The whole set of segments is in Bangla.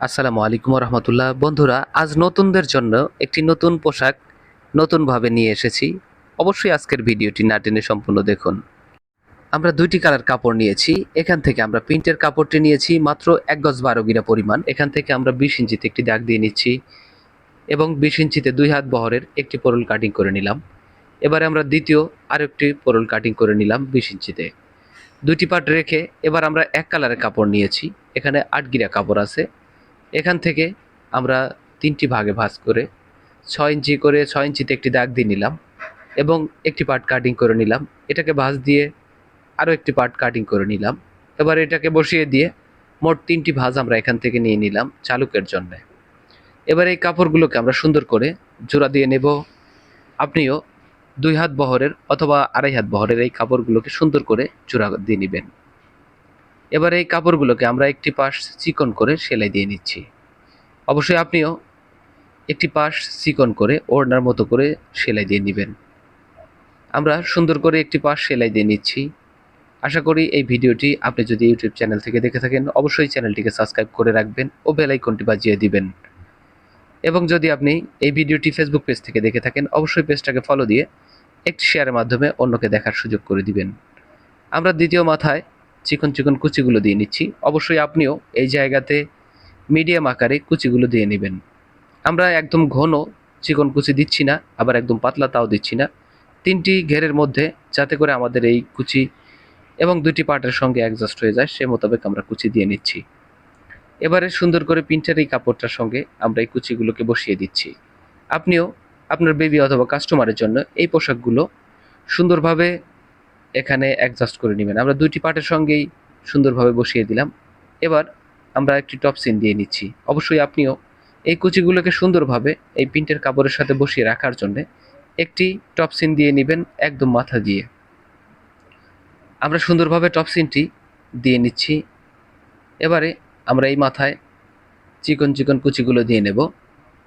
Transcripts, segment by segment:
আসসালামু আলাইকুম রহমতুল্লাহ বন্ধুরা, আজ নতুনদের জন্য একটি নতুন পোশাক নতুনভাবে নিয়ে এসেছি। অবশ্যই আজকের ভিডিওটি না টেনে সম্পূর্ণ দেখুন। আমরা দুইটি কালার কাপড় নিয়েছি। এখান থেকে আমরা প্রিন্টের কাপড়টি নিয়েছি, মাত্র এক গজ বারো গিরা পরিমাণ। এখান থেকে আমরা বিশ ইঞ্চিতে একটি দাগ দিয়ে নিচ্ছি এবং বিশ ইঞ্চিতে দুই হাত বহরের একটি পরল কাটিং করে নিলাম। এবারে আমরা দ্বিতীয় আরেকটি পরল কাটিং করে নিলাম বিশ ইঞ্চিতে। দুইটি পার্ট রেখে এবার আমরা এক কালারের কাপড় নিয়েছি। এখানে আট গিরা কাপড় আছে। এখান থেকে আমরা তিনটি ভাগে ভাঁজ করে ছয় ইঞ্চি করে ছয় ইঞ্চিতে একটি দাগ দিয়ে নিলাম এবং একটি পার্ট কাটিং করে নিলাম। এটাকে ভাঁজ দিয়ে আরও একটি পার্ট কাটিং করে নিলাম। এবার এটাকে বসিয়ে দিয়ে মোট তিনটি ভাঁজ আমরা এখান থেকে নিয়ে নিলাম চালুকের জন্য। এবার এই কাপড়গুলোকে আমরা সুন্দর করে জোড়া দিয়ে নেব। আপনিও দুই হাত বহরের অথবা আড়াই হাত বহরের এই কাপড়গুলোকে সুন্দর করে জোড়া দিয়ে নেবেন। এবার এই কাপড়গুলোকে আমরা একটি পাশ চিকন করে সেলাই দিয়ে নিচ্ছি। অবশ্যই আপনিও একটি পাশ চিকন করে ওড়নার মতো করে সেলাই দিয়ে নেবেন। আমরা সুন্দর করে একটি পাশ সেলাই দিয়ে নিচ্ছি। আশা করি এই ভিডিওটি আপনি যদি ইউটিউব চ্যানেল থেকে দেখে থাকেন, অবশ্যই চ্যানেলটিকে সাবস্ক্রাইব করে রাখবেন ও বেল আইকনটি বাজিয়ে দিবেন। এবং যদি আপনি এই ভিডিওটি ফেসবুক পেজ থেকে দেখে থাকেন, অবশ্যই পেজটাকে ফলো দিয়ে একটি শেয়ারের মাধ্যমে অন্যকে দেখার সুযোগ করে দিবেন। আমরা দ্বিতীয় মাথায় চিকন চিকন কুচিগুলো দিয়ে নিচ্ছি। অবশ্যই আপনিও এই জায়গাতে মিডিয়াম আকারে কুচিগুলো দিয়ে নেবেন। আমরা একদম ঘন চিকন কুচি দিচ্ছি না, আবার একদম পাতলা তাও দিচ্ছি না। তিনটি ঘেরের মধ্যে যাতে করে আমাদের এই কুচি এবং দুটি পার্টের সঙ্গে অ্যাডজাস্ট হয়ে যায়, সে মোতাবেক আমরা কুচি দিয়ে নিচ্ছি। এবারে সুন্দর করে প্রিন্টের এই কাপড়টার সঙ্গে আমরা এই কুচিগুলোকে বসিয়ে দিচ্ছি। আপনিও আপনার বেবি অথবা কাস্টমারের জন্য এই পোশাকগুলো সুন্দরভাবে এখানে অ্যাডজাস্ট করে নেবেন। আমরা দুইটি পার্টের সঙ্গেই সুন্দরভাবে বসিয়ে দিলাম। এবার আমরা একটি টপ সিন দিয়ে নিচ্ছি। অবশ্যই আপনিও এই কুচিগুলোকে সুন্দরভাবে এই প্রিন্টের কাপড়ের সাথে বসিয়ে রাখার জন্যে একটি টপ সিন দিয়ে নেবেন একদম মাথা দিয়ে। আমরা সুন্দরভাবে টপ সিনটি দিয়ে নিচ্ছি। এবারে আমরা এই মাথায় চিকন চিকন কুচিগুলো দিয়ে নেব।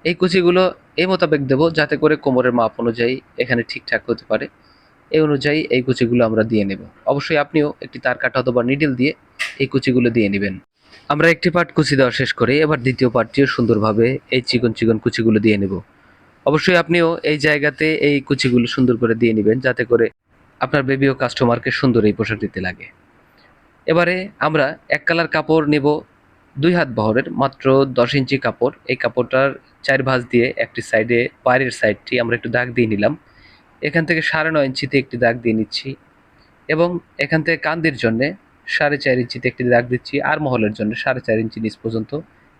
এই কুচিগুলো এই মোতাবেক দেবো যাতে করে কোমরের মাপ অনুযায়ী এখানে ঠিকঠাক হতে পারে। এই অনুযায়ী এই কুচিগুলো আমরা দিয়ে নেব। অবশ্যই আপনিও একটি তার কাটা অথবা নিডিল দিয়ে এই কুচিগুলো দিয়ে নেবেন। আমরা একটি পার্ট কুচি দেওয়া শেষ করে এবার দ্বিতীয় পার্টটিও সুন্দরভাবে এই চিকন চিকন কুচিগুলো দিয়ে নেব। অবশ্যই আপনিও এই জায়গাতে এই কুচিগুলো সুন্দর করে দিয়ে নেবেন যাতে করে আপনার বেবি ও কাস্টমারকে সুন্দর এই পোশাক দিতে লাগে। এবারে আমরা এক কালার কাপড় নেব দুই হাত বহরের, মাত্র দশ ইঞ্চি কাপড়। এই কাপড়টার চার ভাঁজ দিয়ে একটি সাইডে বাইরের সাইডটি আমরা একটু দাগ দিয়ে নিলাম। এখান থেকে সাড়ে নয় ইঞ্চিতে একটি দাগ দিয়ে নিচ্ছি এবং এখান থেকে কান্দির জন্যে সাড়ে চার ইঞ্চিতে একটি দাগ দিচ্ছি, আর মহলের জন্য সাড়ে চার ইঞ্চি নিচ পর্যন্ত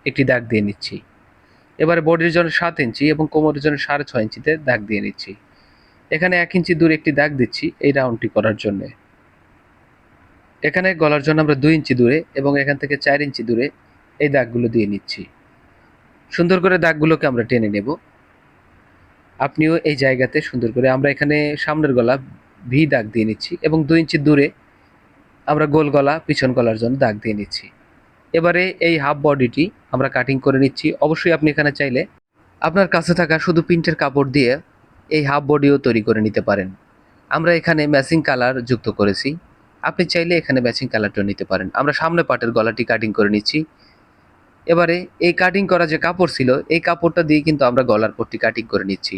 একটি দাগ দিয়ে নিচ্ছি। এবারে বডির জন্য সাত ইঞ্চি এবং কোমরের জন্য সাড়ে ছয় ইঞ্চিতে দাগ দিয়ে নিচ্ছি। এখানে এক ইঞ্চি দূরে একটি দাগ দিচ্ছি এই রাউন্ডটি করার জন্যে। এখানে গলার জন্য আমরা দুই ইঞ্চি দূরে এবং এখান থেকে চার ইঞ্চি দূরে এই দাগগুলো দিয়ে নিচ্ছি। সুন্দর করে দাগগুলোকে আমরা টেনে নেব। আপনিও এই জায়গাতে সুন্দর করে, আমরা এখানে সামনের গলা ভি দাগ দিয়ে নিচ্ছি এবং দুই ইঞ্চি দূরে আমরা গোল গলা, পিছন গলার জন্য দাগ দিয়ে নিচ্ছি। এবারে এই হাফ বডিটি আমরা কাটিং করে নিচ্ছি। অবশ্যই আপনি এখানে চাইলে আপনার কাছে থাকা শুধু প্রিন্টের কাপড় দিয়ে এই হাফ বডিও তৈরি করে নিতে পারেন। আমরা এখানে ম্যাচিং কালার যুক্ত করেছি। আপনি চাইলে এখানে ম্যাচিং কালারটাও নিতে পারেন। আমরা সামনে পাটের গলাটি কাটিং করে নিচ্ছি। এবারে এই কাটিং করা যে কাপড় ছিল, এই কাপড়টা দিয়ে কিন্তু আমরা গলার পট্টি কাটিং করে নিচ্ছি।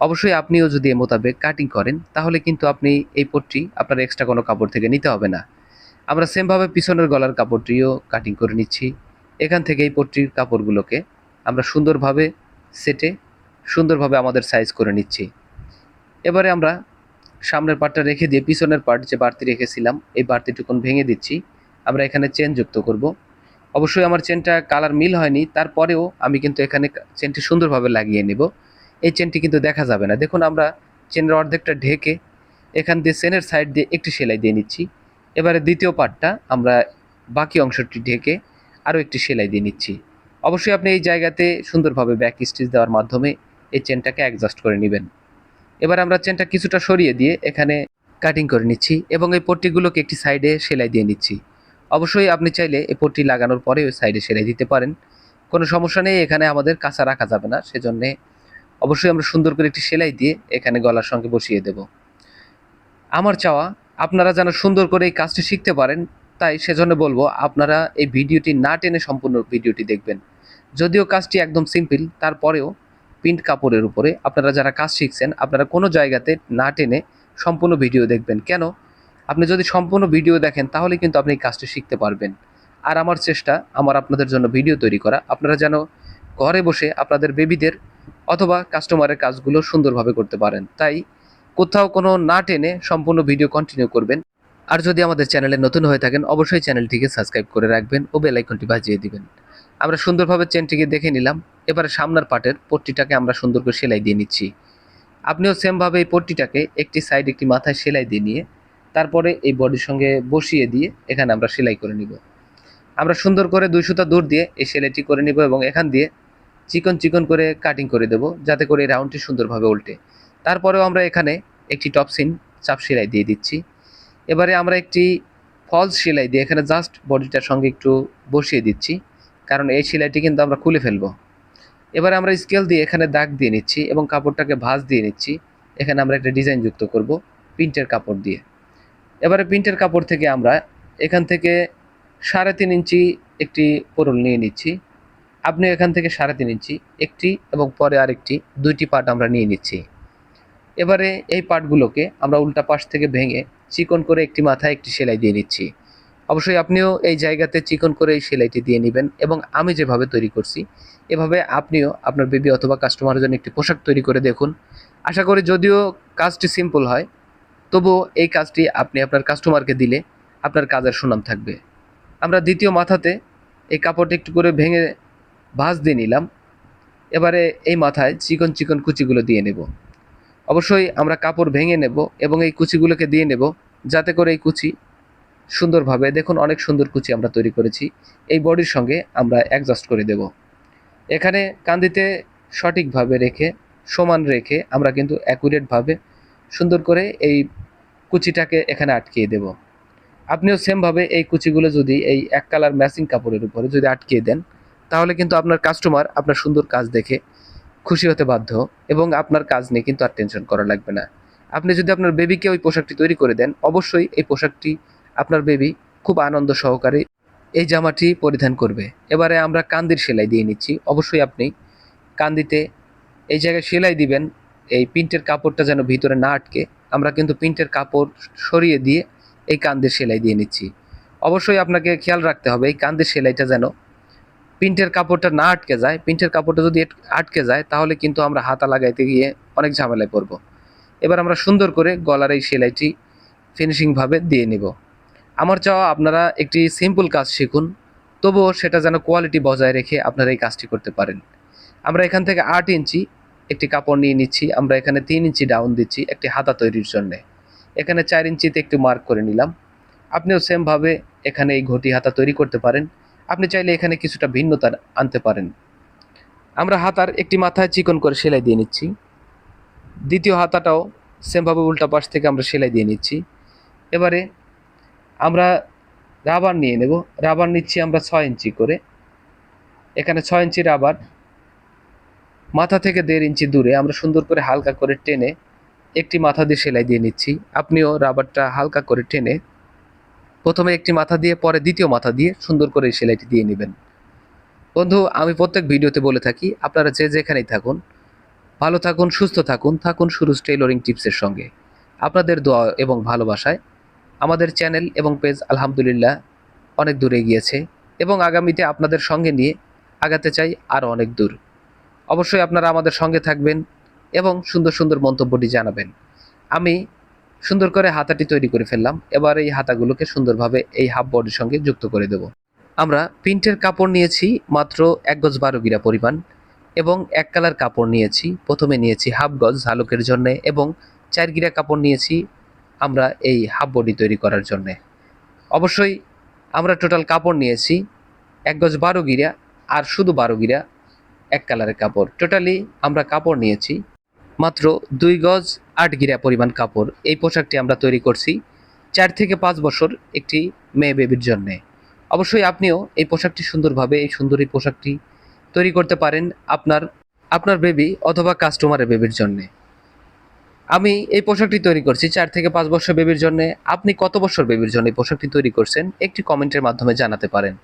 অবশ্যই আপনিও যদি এ মোতাবেক কাটিং করেন, তাহলে কিন্তু আপনি এই পট্টি আপনার এক্সট্রা কোনো কাপড় থেকে নিতে হবে না। আমরা সেমভাবে পিছনের গলার কাপড়টিও কাটিং করে নিচ্ছি। এখান থেকে এই পট্টির কাপড়গুলোকে আমরা সুন্দরভাবে সেটে সুন্দরভাবে আমাদের সাইজ করে নিচ্ছি। এবারে আমরা সামনের পার্টটা রেখে দিয়ে পিছনের পার্ট যে বাড়তি রেখেছিলাম, এই বাড়তিটুকুন ভেঙে দিচ্ছি। আমরা এখানে চেন যুক্ত করব। অবশ্যই আমার চেনটা কালার মিল হয়নি, তারপরেও আমি কিন্তু এখানে চেনটি সুন্দরভাবে লাগিয়ে নেব। এই চেনটি কিন্তু দেখা যাবে না। দেখুন, আমরা চেনের অর্ধেকটা ঢেকে এখান দিয়ে চেনের সাইড দিয়ে একটি সেলাই দিয়ে নিচ্ছি। এবারে দ্বিতীয় পার্টটা আমরা বাকি অংশটি ঢেকে আরও একটি সেলাই দিয়ে নিচ্ছি। অবশ্যই আপনি এই জায়গাতে সুন্দরভাবে ব্যাক স্টিচ দেওয়ার মাধ্যমে এই চেনটাকে অ্যাডজাস্ট করে নেবেন। এবার আমরা চেনটা কিছুটা সরিয়ে দিয়ে এখানে কাটিং করে নিচ্ছি এবং এই পট্টিগুলোকে একটি সাইডে সেলাই দিয়ে নিচ্ছি। অবশ্যই আপনি চাইলে এই পট্টি লাগানোর পরে ওই সাইডে সেলাই দিতে পারেন। কোনো সমস্যা নেই, এখানে আমাদের কাঁচা রাখা যাবে না, সেজন্যে অবশ্যই আমরা সুন্দর করে একটি সেলাই দিয়ে এখানে গলার সঙ্গে বসিয়ে দেব। আমার চাওয়া, আপনারা যেন সুন্দর করে এই কাজটি শিখতে পারেন, তাই সেজন্য বলব, আপনারা এই ভিডিওটি না টেনে সম্পূর্ণ ভিডিওটি দেখবেন। যদিও কাজটি একদম সিম্পল তারপরেও প্রিন্ট কাপড়ের উপরে আপনারা যারা কাজ শিখছেন, আপনারা কোনো জায়গাতে না টেনে সম্পূর্ণ ভিডিও দেখবেন। কেন? আপনি যদি সম্পূর্ণ ভিডিও দেখেন, তাহলে কিন্তু আপনি এই কাজটি শিখতে পারবেন। আর আমার চেষ্টা, আমার আপনাদের জন্য ভিডিও তৈরি করা। আপনারা যেন ঘরে বসে আপনাদের বেবিদের অথবা কাস্টমারের কাজগুলো সুন্দরভাবে করতে পারেন। তাই কোথাও কোনো না টেনে সম্পূর্ণ ভিডিও কন্টিনিউ করবেন। আর যদি আমাদের চ্যানেলে নতুন হয়ে থাকেন, অবশ্যই চ্যানেলটিকে সাবস্ক্রাইব করে রাখবেন ও বেল আইকনটি বাজিয়ে দিবেন। আমরা সুন্দরভাবে চেনটিকে দেখে নিলাম। এবারে সামনের পাটের পট্টিটাকে আমরা সুন্দর করে সেলাই দিয়ে নিচ্ছি। আপনিও সেমভাবে এই পট্টিটাকে একটি সাইড একটি মাথায় সেলাই দিয়ে নিয়ে তারপরে এই বডির সঙ্গে বসিয়ে দিয়ে এখানে আমরা সেলাই করে নিব। আমরা সুন্দর করে দুই সুতা দূর দিয়ে এই সেলাইটি করে নিব এবং এখান দিয়ে চিকন চিকন করে কাটিং করে দেব, যাতে করে এই রাউন্ডটি সুন্দরভাবে উল্টে। তারপরেও আমরা এখানে একটি টপসিন চাপ সেলাই দিয়ে দিচ্ছি। এবারে আমরা একটি ফলস সেলাই দিয়ে এখানে জাস্ট বডিটার সঙ্গে একটু বসিয়ে দিচ্ছি, কারণ এই সেলাইটি কিন্তু আমরা খুলে ফেলব। এবারে আমরা স্কেল দিয়ে এখানে দাগ দিয়ে নিচ্ছি এবং কাপড়টাকে ভাঁজ দিয়ে নিচ্ছি। এখানে আমরা একটা ডিজাইন যুক্ত করব প্রিন্টের কাপড় দিয়ে। এবারে প্রিন্টের কাপড় থেকে আমরা এখান থেকে সাড়ে তিন ইঞ্চি একটি পোরল নিয়ে নিচ্ছি। আপনি এখান থেকে সাড়ে তিন ইঞ্চি একটি এবং পরে আরেকটি, দুইটি পার্ট আমরা নিয়ে নিচ্ছি। এবারে এই পার্টগুলোকে আমরা উল্টা পাশ থেকে ভেঙে চিকন করে একটি মাথায় একটি সেলাই দিয়ে নিচ্ছি। অবশ্যই আপনিও এই জায়গাতে চিকন করে এই সেলাইটি দিয়ে নেবেন এবং আমি যেভাবে তৈরি করছি, এভাবে আপনিও আপনার বেবি অথবা কাস্টমারের জন্য একটি পোশাক তৈরি করে দেখুন। আশা করি যদিও কাজটি সিম্পল হয় তবুও এই কাজটি আপনি আপনার কাস্টমারকে দিলে আপনার কাজের সুনাম থাকবে। আমরা দ্বিতীয় মাথাতে এই কাপড়টা একটু করে ভেঙে ভাঁজ দিয়ে নিলাম। এবারে এই মাথায় চিকন চিকন কুচিগুলো দিয়ে নেব। অবশ্যই আমরা কাপড় ভেঙে নেব এবং এই কুচিগুলোকে দিয়ে নেব যাতে করে এই কুচি সুন্দরভাবে, দেখুন অনেক সুন্দর কুচি আমরা তৈরি করেছি, এই বডির সঙ্গে আমরা অ্যাডজাস্ট করে দেব। এখানে কান্দিতে সঠিকভাবে রেখে, সমান রেখে আমরা কিন্তু অ্যাকুরেটভাবে সুন্দর করে এই কুচিটাকে এখানে আটকিয়ে দেব। আপনিও সেমভাবে এই কুচিগুলো যদি এই এক কালার ম্যাচিং কাপড়ের উপরে যদি আটকিয়ে দেন, তাহলে কিন্তু আপনার কাস্টমার আপনার সুন্দর কাজ দেখে খুশি হতে বাধ্য এবং আপনার কাজ নিয়ে কিন্তু আর টেনশন করা লাগবে না। আপনি যদি আপনার বেবিকে ওই পোশাকটি তৈরি করে দেন, অবশ্যই এই পোশাকটি আপনার বেবি খুব আনন্দ সহকারে এই জামাটি পরিধান করবে। এবারে আমরা কান্দির সেলাই দিয়ে নিচ্ছি। অবশ্যই আপনি কান্দিতে এই জায়গায় সেলাই দিবেন এই প্রিন্টের কাপড়টা যেন ভিতরে না আটকে, আমরা কিন্তু প্রিন্টের কাপড় সরিয়ে দিয়ে এই কান্দের সেলাই দিয়ে নিচ্ছি। অবশ্যই আপনাকে খেয়াল রাখতে হবে, এই কান্দের সেলাইটা যেন প্রিন্টের কাপড়টা না আটকে যায়। প্রিন্টের কাপড়টা যদি আটকে যায়, তাহলে কিন্তু আমরা হাতা লাগাইতে গিয়ে অনেক ঝামেলায় পড়ব। এবার আমরা সুন্দর করে গলার এই সেলাইটি ফিনিশিংভাবে দিয়ে নেব। আমার চাওয়া আপনারা একটি সিম্পল কাজ শিখুন, তবুও সেটা যেন কোয়ালিটি বজায় রেখে আপনারা এই কাজটি করতে পারেন। আমরা এখান থেকে আট ইঞ্চি একটি কাপড় নিয়ে নিচ্ছি, আমরা এখানে তিন ইঞ্চি ডাউন দিচ্ছি একটি হাতা তৈরির জন্য। এখানে চার ইঞ্চিতে একটু মার্ক করে নিলাম। আপনিও সেমভাবে এখানে এই ঘটি হাতা তৈরি করতে পারেন। আপনি চাইলে এখানে কিছুটা ভিন্নতা আনতে পারেন। আমরা হাতার একটি মাথায় চিকন করে সেলাই দিয়ে নিচ্ছি। দ্বিতীয় হাতাটাও সেমভাবে উল্টা পাশ থেকে আমরা সেলাই দিয়ে নিচ্ছি। এবারে আমরা রাবার নিয়ে নেব। রাবার নিচ্ছি আমরা ছয় ইঞ্চি করে। এখানে ছয় ইঞ্চি রাবার মাথা থেকে দেড় ইঞ্চি দূরে আমরা সুন্দর করে হালকা করে টেনে একটি মাথা দিয়ে সেলাই দিয়ে নিচ্ছি। আপনিও রাবারটা হালকা করে টেনে প্রথমে একটি মাথা দিয়ে, পরে দ্বিতীয় মাথা দিয়ে সুন্দর করে সেলাইটি দিয়ে নেবেন। বন্ধু, আমি প্রত্যেক ভিডিওতে বলে থাকি, আপনারা যে যেখানেই থাকুন, ভালো থাকুন, সুস্থ থাকুন থাকুন সুরুজ টেইলরিং টিপসের সঙ্গে। আপনাদের দোয়া এবং ভালোবাসায় আমাদের চ্যানেল এবং পেজ আলহামদুলিল্লাহ অনেক দূরে গিয়েছে এবং আগামীতে আপনাদের সঙ্গে নিয়ে আগাতে চাই আরও অনেক দূর। অবশ্যই আপনারা আমাদের সঙ্গে থাকবেন এবং সুন্দর সুন্দর মন্তব্যটি জানাবেন। আমি সুন্দর করে হাতাটি তৈরি করে ফেললাম। এবার এই হাতাগুলোকে সুন্দরভাবে এই হাফ বডির সঙ্গে যুক্ত করে দেব। আমরা প্রিন্টের কাপড় নিয়েছি মাত্র এক গজ বারো গিরা পরিমাণ এবং এক কালার কাপড় নিয়েছি। প্রথমে নিয়েছি হাফ গজ ঝালকের জন্যে এবং চার গিরা কাপড় নিয়েছি আমরা এই হাফ বডি তৈরি করার জন্যে। অবশ্যই আমরা টোটাল কাপড় নিয়েছি এক গজ বারো গিরা আর শুধু বারো গিরা এক কালারের কাপড়। টোটালি আমরা কাপড় নিয়েছি। মাত্র দুই গজ আট গিরা পরিমাণ কাপড়। এই পোশাকটি আমরা তৈরি করছি চার থেকে পাঁচ বছর একটি মেয়ে বেবির জন্যে। অবশ্যই আপনিও এই পোশাকটি সুন্দরভাবে, এই সুন্দর এই পোশাকটি তৈরি করতে পারেন আপনার আপনার বেবি অথবা কাস্টমারের বেবির জন্যে। আমি এই পোশাকটি তৈরি করছি চার থেকে পাঁচ বছর বেবির জন্য। আপনি কত বছর বেবির জন্য এই পোশাকটি তৈরি করছেন একটি কমেন্টের মাধ্যমে জানাতে পারেন।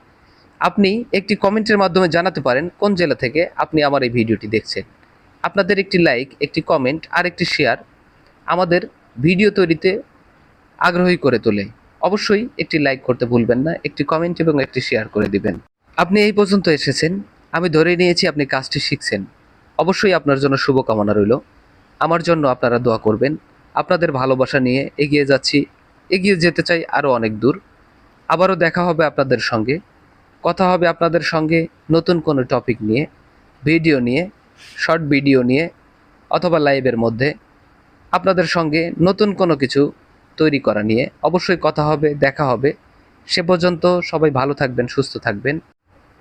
আপনি একটি কমেন্টের মাধ্যমে জানাতে পারেন কোন জেলা থেকে আপনি আমার এই ভিডিওটি দেখছেন। আপনাদের একটি লাইক, একটি কমেন্ট, আর একটি শেয়ার আমাদের ভিডিও তৈরিতে আগ্রহী করে তোলে। অবশ্যই একটি লাইক করতে ভুলবেন না, একটি কমেন্ট এবং একটি শেয়ার করে দিবেন। আপনি এই পর্যন্ত এসেছেন, আমি ধরে নিয়েছি আপনি কাজটি শিখছেন। অবশ্যই আপনার জন্য শুভকামনা রইল। আমার জন্য আপনারা দোয়া করবেন। আপনাদের ভালোবাসা নিয়ে এগিয়ে যাচ্ছি। এগিয়ে যেতে চাই আরও অনেক দূর। আবারও দেখা হবে আপনাদের সঙ্গে। কথা হবে আপনাদের সঙ্গে নতুন কোনো টপিক নিয়ে ভিডিও নিয়ে শর্ট ভিডিও নিয়ে, অথবা লাইভের মধ্যে আপনাদের সঙ্গে নতুন কোনো কিছু তৈরি করা নিয়ে অবশ্যই কথা হবে, দেখা হবে। সে পর্যন্ত সবাই ভালো থাকবেন, সুস্থ থাকবেন।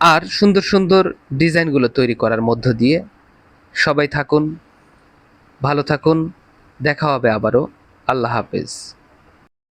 আর সুন্দর সুন্দর ডিজাইনগুলো তৈরি করার মধ্য দিয়ে সবাই থাকুন, ভালো থাকুন, দেখা হবে আবারও। আল্লাহ হাফেজ।